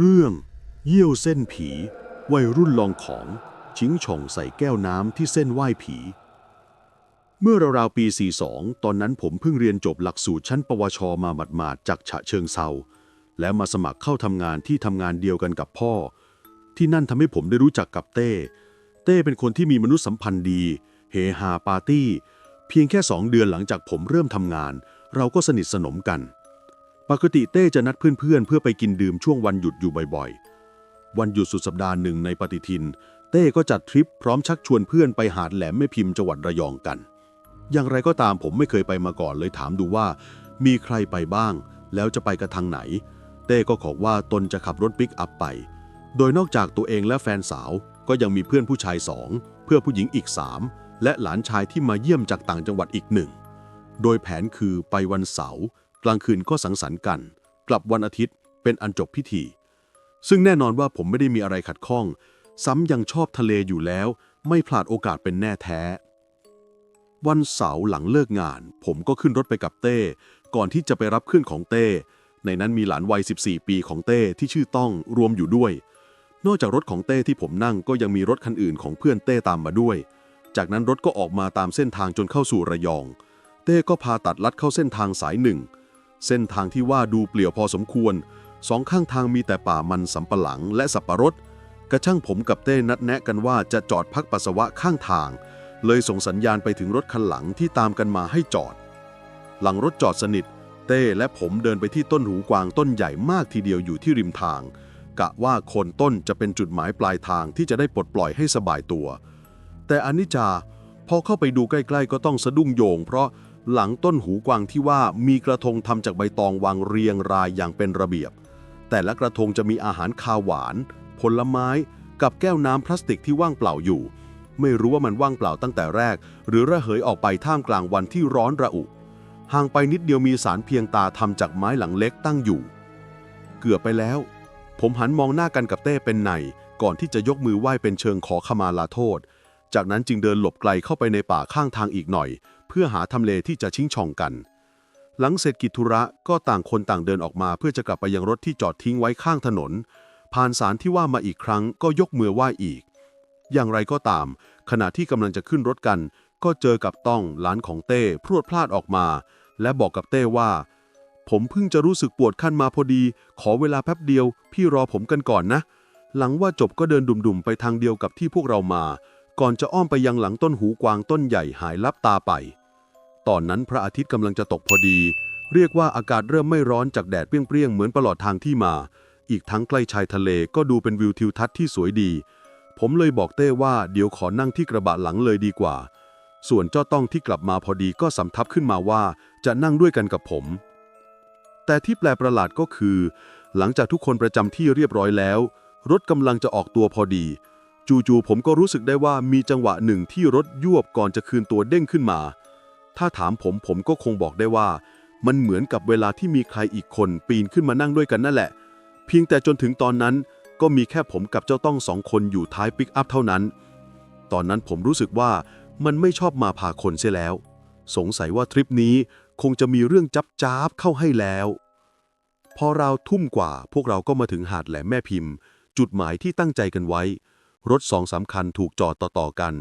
เรื่อง เยี่ยวเส้นผี วัยรุ่นลองของชิงช่องใส่แก้วน้ำที่เส้นไหว้ผี เมื่อราวๆปี 42 ตอนนั้นผมเพิ่งเรียนจบหลักสูตรชั้นปวชมาหมาดๆจากฉะเชิงเซาและมาสมัครเข้าทำงานที่ทำงานเดียวกันกับพ่อ ที่นั่นทำให้ผมได้รู้จักกับเต้ เต้เป็นคนที่มีมนุษยสัมพันธ์ดี เฮฮาปาร์ตี้ เพียงแค่สองเดือนหลังจากผมเริ่มทำงาน เราก็สนิทสนมกัน ปกติเต้จะนัดเพื่อนๆเพื่อไปกินดื่มช่วงวันหยุดอยู่บ่อยๆ วันหยุดสุดสัปดาห์หนึ่งในปฏิทิน เต้ก็จัดทริปพร้อมชักชวนเพื่อนไปหาดแหลมแม่พิมพ์จังหวัดระยองกัน อย่างไรก็ตามผมไม่เคยไปมาก่อนเลยถามดูว่า มีใครไปบ้าง แล้วจะไปกันทางไหน เต้ก็ขอว่าตนจะขับรถปิกอัพไป โดยนอกจากตัวเองและแฟนสาวก็ยังมีเพื่อนผู้ชายสองเพื่อผู้หญิงอีกสามและหลานชายที่มาเยี่ยมจากต่างจังหวัดอีกหนึ่งโดยแผนคือไปวันเสาร์ กลางคืนก็สังสรรค์กัน กลับวันอาทิตย์เป็นอันจบพิธี ซึ่งแน่นอนว่าผมไม่ได้มีอะไรขัดข้อง ซ้ำยังชอบทะเลอยู่แล้ว ไม่พลาดโอกาสเป็นแน่แท้ วันเสาร์หลังเลิกงาน ผมก็ขึ้นรถไปกับเต้ ก่อนที่จะไปรับเพื่อนของเต้ ในนั้นมีหลานวัย 14 ปีของเต้ที่ชื่อต้องรวมอยู่ด้วย นอกจากรถของเต้ที่ผมนั่งก็ยังมีรถคันอื่นของเพื่อนเต้ตามมาด้วย จากนั้นรถก็ออกมาตามเส้นทางจนเข้าสู่ระยอง เต้ก็พาตัดลัดเข้าเส้นทางสายหนึ่ง เส้นทางที่ว่าดูเปลี่ยวพอสมควร สองข้างทางมีแต่ป่ามันสำปะหลังและสับปะรด กระช่างผมกับเต้นัดแนะกันว่าจะจอดพักปัสสาวะข้างทาง เลยส่งสัญญาณไปถึงรถคันหลังที่ตามกันมาให้จอด หลังรถจอดสนิท เต้และผมเดินไปที่ต้นหูกวางต้นใหญ่มากทีเดียวอยู่ที่ริมทาง กะว่าโคนต้นจะเป็นจุดหมายปลายทางที่จะได้ปลดปล่อยให้สบายตัว แต่อนิจจาพอเข้าไปดูใกล้ ๆ ก็ต้องสะดุ้งโยง เพราะ หลังต้นหูกวางที่ว่ามีกระทงทำจากใบตองวางเรียงรายอย่างเป็นระเบียบ แต่ละกระทงจะมีอาหารคาวหวาน ผลไม้ กับแก้วน้ำพลาสติกที่ว่างเปล่าอยู่ ไม่รู้ว่ามันว่างเปล่าตั้งแต่แรก หรือระเหยออกไปท่ามกลางวันที่ร้อนระอุ ห่างไปนิดเดียวมีสารเพียงตาทำจากไม้หลังเล็กตั้งอยู่ เกือบไปแล้ว ผมหันมองหน้ากันกับเต้เป็นในก่อนที่จะยกมือไหว้เป็นเชิงขอขมาลาโทษ จากนั้นจึงเดินหลบไกลเข้าไปในป่าข้างทางอีกหน่อย เพื่อหาทำเลที่จะชิงช่องกัน หลังเสร็จกิจธุระก็ต่างคนต่างเดินออกมา เพื่อจะกลับไปยังรถที่จอดทิ้งไว้ข้างถนน ผ่านสารที่ว่ามาอีกครั้งก็ยกมือไหว้อีก อย่างไรก็ตาม ขณะที่กำลังจะขึ้นรถกัน ก็เจอกับต้องหลานของเต้พรวดพลาดออกมา และบอกกับเต้ว่า ผมเพิ่งจะรู้สึกปวดขั้นมาพอดี ขอเวลาแป๊บเดียว พี่รอผมกันก่อนนะ หลังว่าจบก็เดินดุ่มๆไปทางเดียวกับที่พวกเรามา ก่อนจะอ้อมไปยังหลังต้นหูกวางต้นใหญ่หายลับตาไป ตอนนั้นพระอาทิตย์กำลังจะตกพอดี เรียกว่าอากาศเริ่มไม่ร้อนจากแดดเปรี้ยงๆเหมือนตลอดทางที่มา อีกทั้งใกล้ชายทะเลก็ดูเป็นวิวทิวทัศน์ที่สวยดี ผมเลยบอกเต้ว่าเดี๋ยวขอนั่งที่กระบะหลังเลยดีกว่า ส่วนเจ้าต้องที่กลับมาพอดีก็สำทับขึ้นมาว่าจะนั่งด้วยกันกับผม แต่ที่แปลประหลาดก็คือ หลังจากทุกคนประจำที่เรียบร้อยแล้ว รถกำลังจะออกตัวพอดี จู่ๆผมก็รู้สึกได้ว่ามีจังหวะหนึ่งที่รถยวบก่อนจะคืนตัวเด้งขึ้นมา ถ้าถามผมผมก็คงบอกได้ว่า มันเหมือนกับเวลาที่มีใครอีกคนปีนขึ้นมานั่งด้วยกันนั่นแหละ เพียงแต่จนถึงตอนนั้นก็มีแค่ผมกับเจ้าต้องสองคนอยู่ท้ายปิกอัพเท่านั้น ตอนนั้นผมรู้สึกว่ามันไม่ชอบมาพาคนเสียแล้ว สงสัยว่าทริปนี้คงจะมีเรื่องจับจ้าบเข้าให้แล้ว พอราวทุ่มกว่าพวกเราก็มาถึงหาดแหลมแม่พิมพ์ จุดหมายที่ตั้งใจกันไว้ รถสองสามคันถูกจอดต่อๆกัน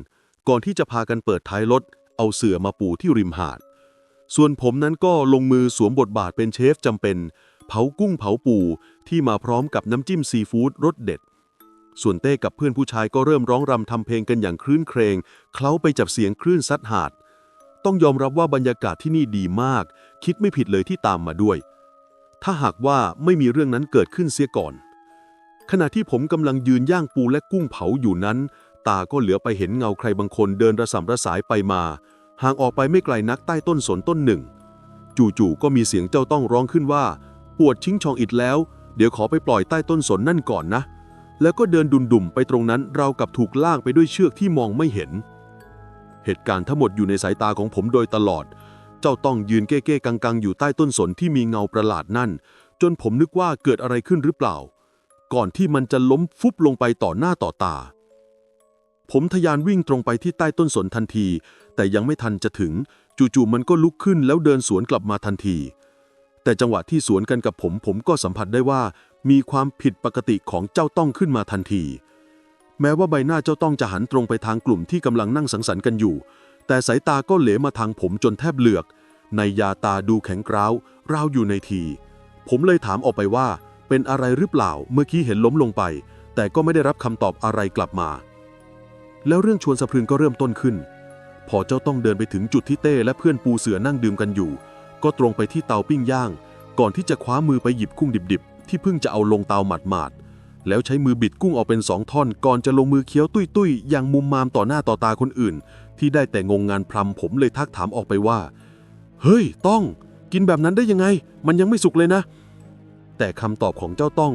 ก่อนที่จะพากันเปิดท้ายรถ เอาเสื่อมาปูที่ริมหาด ส่วนผมนั้นก็ลงมือสวมบทบาทเป็นเชฟจำเป็น เผากุ้งเผาปูที่มาพร้อมกับน้ำจิ้มซีฟู้ดรสเด็ด ส่วนเต้กับเพื่อนผู้ชายก็เริ่มร้องรำทำเพลงกันอย่างคลื่นเครงเคล้าไปจับเสียงคลื่นซัดหาด ต้องยอมรับว่าบรรยากาศที่นี่ดีมาก คิดไม่ผิดเลยที่ตามมาด้วย ถ้าหากว่าไม่มีเรื่องนั้นเกิดขึ้นเสียก่อน ขณะที่ผมกำลังยืนย่างปูและกุ้งเผาอยู่นั้น ตาก็เหลือไปเห็นเงาใครบางคนเดินระสำระสายไปมา ห่างออกไปไม่ไกลนักใต้ต้นสนต้นหนึ่ง จู่ๆก็มีเสียงเจ้าต้องร้องขึ้นว่า ปวดชิงชองอิดแล้ว เดี๋ยวขอไปปล่อยใต้ต้นสนนั่นก่อนนะ แล้วก็เดินดุ่มๆไปตรงนั้นเรากับถูกลากไปด้วยเชือกที่มองไม่เห็น เหตุการณ์ทั้งหมดอยู่ในสายตาของผมโดยตลอด เจ้าต้องยืนเก้ๆกังๆ อยู่ใต้ต้นสนที่มีเงาประหลาดนั่น จนผมนึกว่าเกิดอะไรขึ้นหรือเปล่า ก่อนที่มันจะล้มฟุบลงไปต่อหน้าต่อตา ผมทะยานวิ่งตรงไปที่ใต้ต้นสนทันที แต่ยังไม่ทันจะถึง จู่ๆมันก็ลุกขึ้นแล้วเดินสวนกลับมาทันที แต่จังหวะที่สวนกันกับผม ผมก็สัมผัสได้ว่า มีความผิดปกติของเจ้าต้องขึ้นมาทันที แม้ว่าใบหน้าเจ้าต้องจะหันตรงไปทางกลุ่มที่กำลังนั่งสังสรรค์กันอยู่ แต่สายตาก็เหลมาทางผมจนแทบเหลือก ในยาตาดูแข็งกร้าวราวอยู่ในที ผมเลยถามออกไปว่า เป็นอะไรหรือเปล่าเมื่อกี้เห็นล้มลงไป แต่ก็ไม่ได้รับคำตอบอะไรกลับมา แล้วเรื่องชวนสะพรึงก็เริ่มต้นขึ้น พอเจ้าต้องเดินไปถึงจุดที่เต้และเพื่อนปูเสือนั่งดื่มกันอยู่ ก็ตรงไปที่เตาปิ้งย่าง ก่อนที่จะคว้ามือไปหยิบกุ้งดิบๆ ที่เพิ่งจะเอาลงเตาหมาดๆแล้วใช้มือบิดกุ้งออกเป็นสองท่อน ก่อนจะลงมือเคี้ยวตุ้ยๆอย่างมุมมามต่อหน้าต่อตาคนอื่น ที่ได้แต่งงงานพรำผมเลยทักถามออกไปว่า เฮ้ย ต้อง กินแบบนั้นได้ยังไง มันยังไม่สุกเลยนะ แต่คำตอบของเจ้าต้อง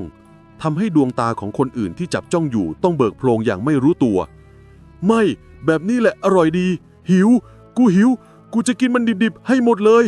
ทำให้ดวงตาของคนอื่นที่จับจ้องอยู่ต้องเบิกโพลงอย่างไม่รู้ตัว ไม่ แบบนี้แหละอร่อยดี หิว กูหิว กูจะกินมันดิบๆ ให้หมดเลย